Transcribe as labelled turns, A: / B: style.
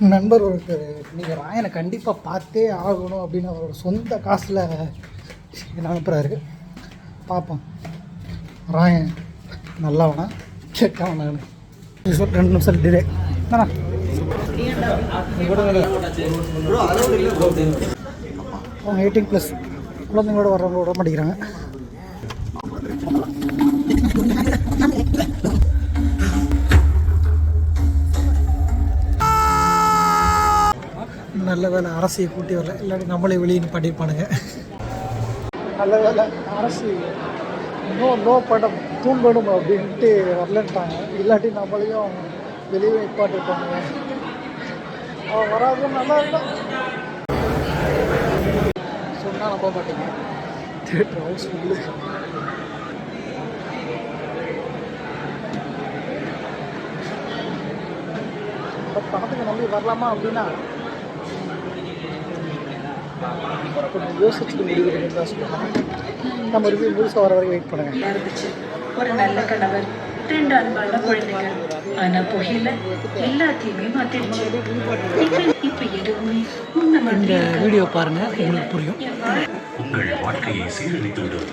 A: நண்பர் ஒருத்தர் நீங்கள் ராயனை கண்டிப்பாக பார்த்தே ஆகணும் அப்படின்னு அவரோட சொந்த காசில் என்ன அனுப்புகிறாரு பார்ப்போம் ராயன் நல்லவனா? கெட்டவனானு ரெண்டு நிமிஷம் டிலே தானே அவங்க எயிட்டீன் ப்ளஸ் குழந்தைங்களோட வர்றவங்களோட மாட்டேங்கிறாங்க. நல்ல வேலை அரசியை கூட்டி வரல. இல்லாட்டி நம்மளே வெளியே பண்ணியிருப்பானுங்க நல்ல வேலை அரசு இன்னும் நோ படம் தூங்கணும் அப்படின்ட்டு வரலன்ட்டாங்க. இல்லாட்டி நம்மளையும் வெளியே நிப்பாட்டிருப்பானுங்க அவன் வராது நல்லா இருக்கும் சொன்னால் நம்ப மாட்டேங்க. தேட்டர் ஹவுஸ் ஃபுல்லு படத்துக்கு நம்பி வரலாமா அப்படின்னா கொஞ்சம் யோசிச்சுட்டு முடிவு எடுக்கிறது தான் சொல்லுவாங்க நம்ம ரிவ்யூ முழுசாக வர வரைக்கும் வெயிட் பண்ணுங்கள்
B: இருந்துச்சு ஒரு நல்ல கணவர் ரெண்டு அன்பான குழந்தைங்க ஆனா புகையில எல்லாத்தையுமே மாத்திடுச்சு. இப்ப- இப்ப எதுவுமே முன்ன
A: இந்த வீடியோ பாருங்கள் உங்களுக்கு புரியும்.
C: உங்கள் வாழ்க்கையை சீரழித்துவிடும்.